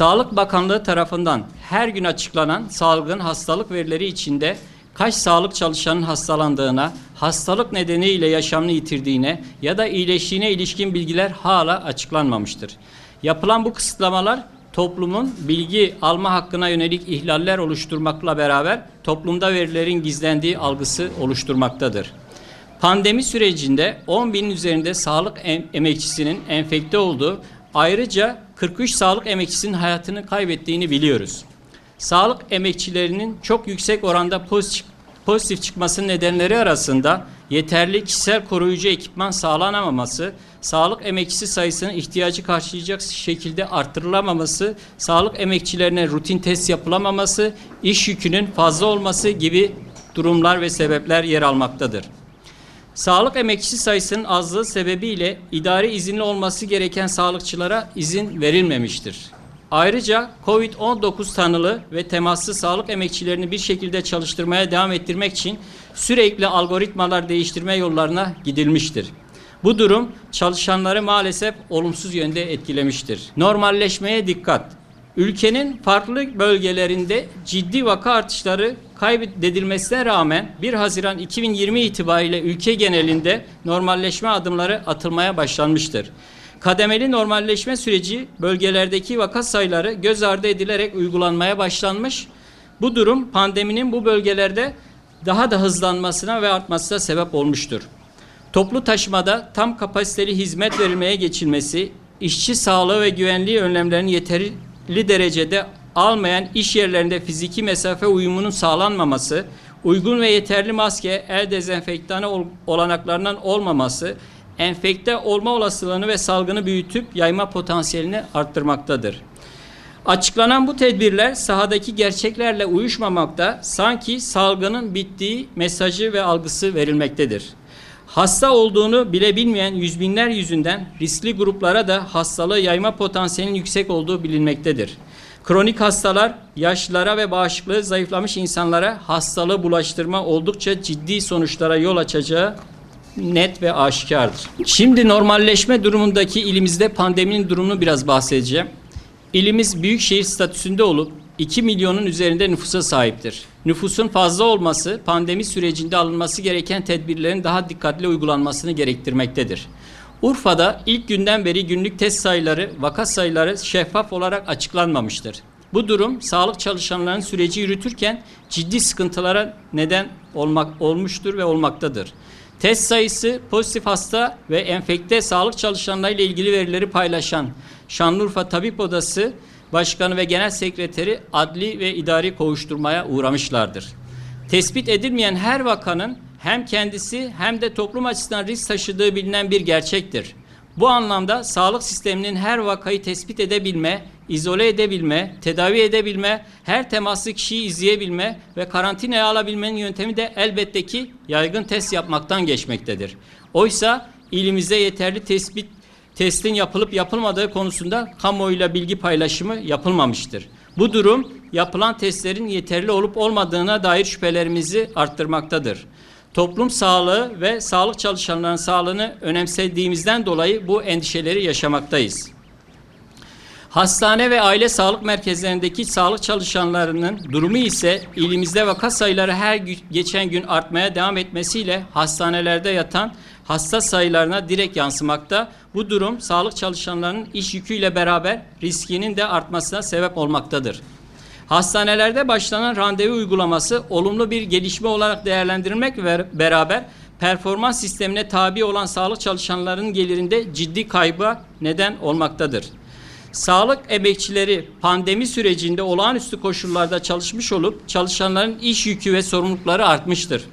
Sağlık Bakanlığı tarafından her gün açıklanan salgın hastalık verileri içinde kaç sağlık çalışanının hastalandığına, hastalık nedeniyle yaşamını yitirdiğine ya da iyileştiğine ilişkin bilgiler hala açıklanmamıştır. Yapılan bu kısıtlamalar toplumun bilgi alma hakkına yönelik ihlaller oluşturmakla beraber toplumda verilerin gizlendiği algısı oluşturmaktadır. Pandemi sürecinde 10 binin üzerinde sağlık em- emekçisinin enfekte olduğu, ayrıca 43 sağlık emekçisinin hayatını kaybettiğini biliyoruz. Sağlık emekçilerinin çok yüksek oranda pozitif, pozitif çıkmasının nedenleri arasında yeterli kişisel koruyucu ekipman sağlanamaması, sağlık emekçisi sayısının ihtiyacı karşılayacak şekilde arttırılamaması, sağlık emekçilerine rutin test yapılamaması, iş yükünün fazla olması gibi durumlar ve sebepler yer almaktadır. Sağlık emekçisi sayısının azlığı sebebiyle idari izinli olması gereken sağlıkçılara izin verilmemiştir. Ayrıca COVID-19 tanılı ve temaslı sağlık emekçilerini bir şekilde çalıştırmaya devam ettirmek için sürekli algoritmalar değiştirme yollarına gidilmiştir. Bu durum çalışanları maalesef olumsuz yönde etkilemiştir. Normalleşmeye dikkat. Ülkenin farklı bölgelerinde ciddi vaka artışları kaydedilmesine rağmen 1 Haziran 2020 itibariyle ülke genelinde normalleşme adımları atılmaya başlanmıştır. Kademeli normalleşme süreci bölgelerdeki vaka sayıları göz ardı edilerek uygulanmaya başlanmış. Bu durum pandeminin bu bölgelerde daha da hızlanmasına ve artmasına sebep olmuştur. Toplu taşımada tam kapasiteli hizmet verilmeye geçilmesi, işçi sağlığı ve güvenliği önlemlerinin yeterli derecede almayan iş yerlerinde fiziki mesafe uyumunun sağlanmaması, uygun ve yeterli maske, el dezenfektanı ol- olanaklarından olmaması, enfekte olma olasılığını ve salgını büyütüp yayma potansiyelini arttırmaktadır. Açıklanan bu tedbirler sahadaki gerçeklerle uyuşmamakta, sanki salgının bittiği mesajı ve algısı verilmektedir. Hasta olduğunu bile bilmeyen yüz binler yüzünden riskli gruplara da hastalığı yayma potansiyelinin yüksek olduğu bilinmektedir. Kronik hastalar, yaşlılara ve bağışıklığı zayıflamış insanlara hastalığı bulaştırma oldukça ciddi sonuçlara yol açacağı net ve aşikardır. Şimdi normalleşme durumundaki ilimizde pandeminin durumunu biraz bahsedeceğim. İlimiz büyükşehir statüsünde olup 2 milyonun üzerinde nüfusa sahiptir. Nüfusun fazla olması pandemi sürecinde alınması gereken tedbirlerin daha dikkatli uygulanmasını gerektirmektedir. Urfa'da ilk günden beri günlük test sayıları, vaka sayıları şeffaf olarak açıklanmamıştır. Bu durum sağlık çalışanlarının süreci yürütürken ciddi sıkıntılara neden olmak olmuştur ve olmaktadır. Test sayısı pozitif hasta ve enfekte sağlık çalışanlarıyla ilgili verileri paylaşan Şanlıurfa Tabip Odası Başkanı ve Genel Sekreteri adli ve idari kovuşturmaya uğramışlardır. Tespit edilmeyen her vakanın hem kendisi hem de toplum açısından risk taşıdığı bilinen bir gerçektir. Bu anlamda sağlık sisteminin her vakayı tespit edebilme, izole edebilme, tedavi edebilme, her temaslı kişiyi izleyebilme ve karantinaya alabilmenin yöntemi de elbette ki yaygın test yapmaktan geçmektedir. Oysa ilimizde yeterli tespit testin yapılıp yapılmadığı konusunda kamuoyuyla bilgi paylaşımı yapılmamıştır. Bu durum yapılan testlerin yeterli olup olmadığına dair şüphelerimizi arttırmaktadır. Toplum sağlığı ve sağlık çalışanlarının sağlığını önemsediğimizden dolayı bu endişeleri yaşamaktayız. Hastane ve aile sağlık merkezlerindeki sağlık çalışanlarının durumu ise ilimizde vaka sayıları her geçen gün artmaya devam etmesiyle hastanelerde yatan hasta sayılarına direkt yansımakta. Bu durum sağlık çalışanlarının iş yüküyle beraber riskinin de artmasına sebep olmaktadır. Hastanelerde başlanan randevu uygulaması olumlu bir gelişme olarak değerlendirilmek ve beraber performans sistemine tabi olan sağlık çalışanlarının gelirinde ciddi kayba neden olmaktadır. Sağlık emekçileri pandemi sürecinde olağanüstü koşullarda çalışmış olup çalışanların iş yükü ve sorumlulukları artmıştır.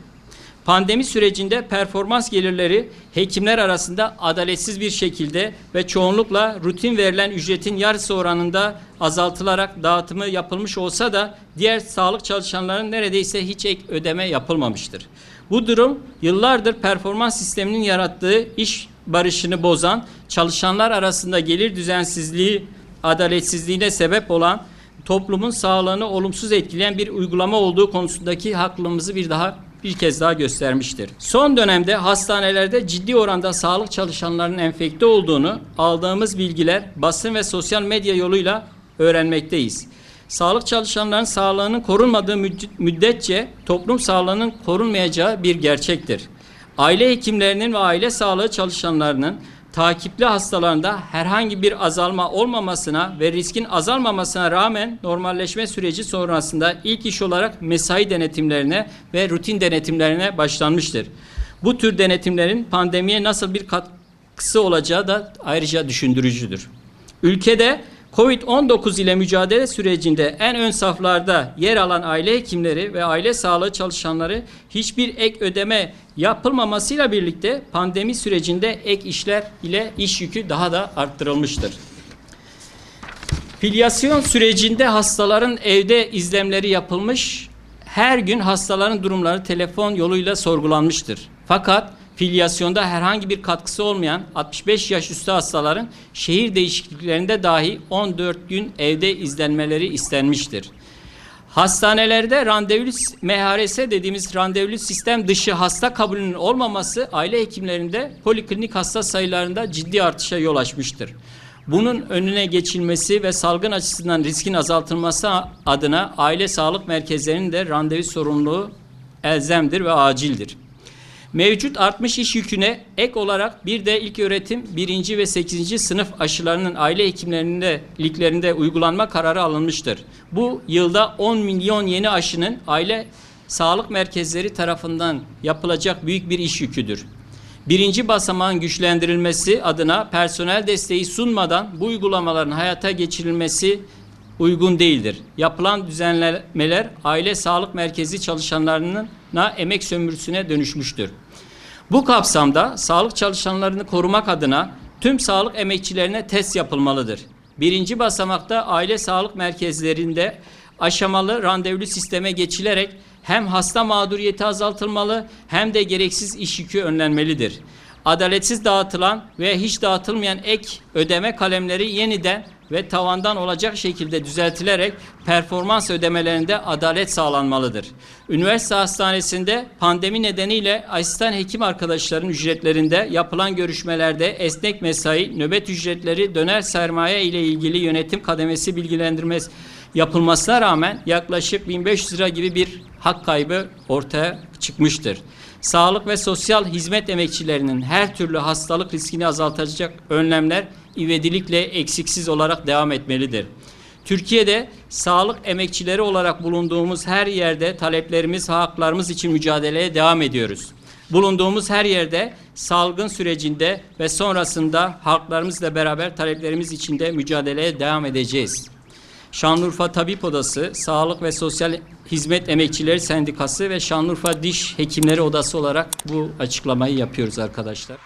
Pandemi sürecinde performans gelirleri hekimler arasında adaletsiz bir şekilde ve çoğunlukla rutin verilen ücretin yarısı oranında azaltılarak dağıtımı yapılmış olsa da diğer sağlık çalışanlarının neredeyse hiç ek ödeme yapılmamıştır. Bu durum yıllardır performans sisteminin yarattığı iş barışını bozan, çalışanlar arasında gelir düzensizliği, adaletsizliğine sebep olan toplumun sağlığını olumsuz etkileyen bir uygulama olduğu konusundaki haklılığımızı bir daha bir kez daha göstermiştir. Son dönemde hastanelerde ciddi oranda sağlık çalışanlarının enfekte olduğunu aldığımız bilgiler basın ve sosyal medya yoluyla öğrenmekteyiz. Sağlık çalışanlarının sağlığının korunmadığı müdd- müddetçe toplum sağlığının korunmayacağı bir gerçektir. Aile hekimlerinin ve aile sağlığı çalışanlarının takipli hastalarında herhangi bir azalma olmamasına ve riskin azalmamasına rağmen normalleşme süreci sonrasında ilk iş olarak mesai denetimlerine ve rutin denetimlerine başlanmıştır. Bu tür denetimlerin pandemiye nasıl bir katkısı olacağı da ayrıca düşündürücüdür. Ülkede Covid-19 ile mücadele sürecinde en ön saflarda yer alan aile hekimleri ve aile sağlığı çalışanları hiçbir ek ödeme yapılmamasıyla birlikte pandemi sürecinde ek işler ile iş yükü daha da arttırılmıştır. Filyasyon sürecinde hastaların evde izlemleri yapılmış, her gün hastaların durumları telefon yoluyla sorgulanmıştır. Fakat filyasyonda herhangi bir katkısı olmayan 65 yaş üstü hastaların şehir değişikliklerinde dahi 14 gün evde izlenmeleri istenmiştir. Hastanelerde randevulu MHRS dediğimiz randevulu sistem dışı hasta kabulünün olmaması aile hekimlerinde poliklinik hasta sayılarında ciddi artışa yol açmıştır. Bunun önüne geçilmesi ve salgın açısından riskin azaltılması adına aile sağlık merkezlerinin de randevu sorumluluğu elzemdir ve acildir. Mevcut artmış iş yüküne ek olarak bir de ilk öğretim 1. ve 8. sınıf aşılarının aile hekimlerinde liglerinde uygulanma kararı alınmıştır. Bu yılda 10 milyon yeni aşının aile sağlık merkezleri tarafından yapılacak büyük bir iş yüküdür. Birinci basamağın güçlendirilmesi adına personel desteği sunmadan bu uygulamaların hayata geçirilmesi uygun değildir. Yapılan düzenlemeler aile sağlık merkezi çalışanlarının emek sömürüsüne dönüşmüştür. Bu kapsamda sağlık çalışanlarını korumak adına tüm sağlık emekçilerine test yapılmalıdır. Birinci basamakta aile sağlık merkezlerinde aşamalı randevulu sisteme geçilerek hem hasta mağduriyeti azaltılmalı hem de gereksiz iş yükü önlenmelidir. Adaletsiz dağıtılan ve hiç dağıtılmayan ek ödeme kalemleri yeniden ve tavandan olacak şekilde düzeltilerek performans ödemelerinde adalet sağlanmalıdır. Üniversite hastanesinde pandemi nedeniyle asistan hekim arkadaşların ücretlerinde yapılan görüşmelerde esnek mesai, nöbet ücretleri, döner sermaye ile ilgili yönetim kademesi bilgilendirmesi yapılmasına rağmen yaklaşık 1500 lira gibi bir hak kaybı ortaya çıkmıştır. Sağlık ve sosyal hizmet emekçilerinin her türlü hastalık riskini azaltacak önlemler ivedilikle eksiksiz olarak devam etmelidir. Türkiye'de sağlık emekçileri olarak bulunduğumuz her yerde taleplerimiz, haklarımız için mücadeleye devam ediyoruz. Bulunduğumuz her yerde salgın sürecinde ve sonrasında halklarımızla beraber taleplerimiz içinde mücadeleye devam edeceğiz. Şanlıurfa Tabip Odası, Sağlık ve Sosyal Hizmet Emekçileri Sendikası ve Şanlıurfa Diş Hekimleri Odası olarak bu açıklamayı yapıyoruz arkadaşlar.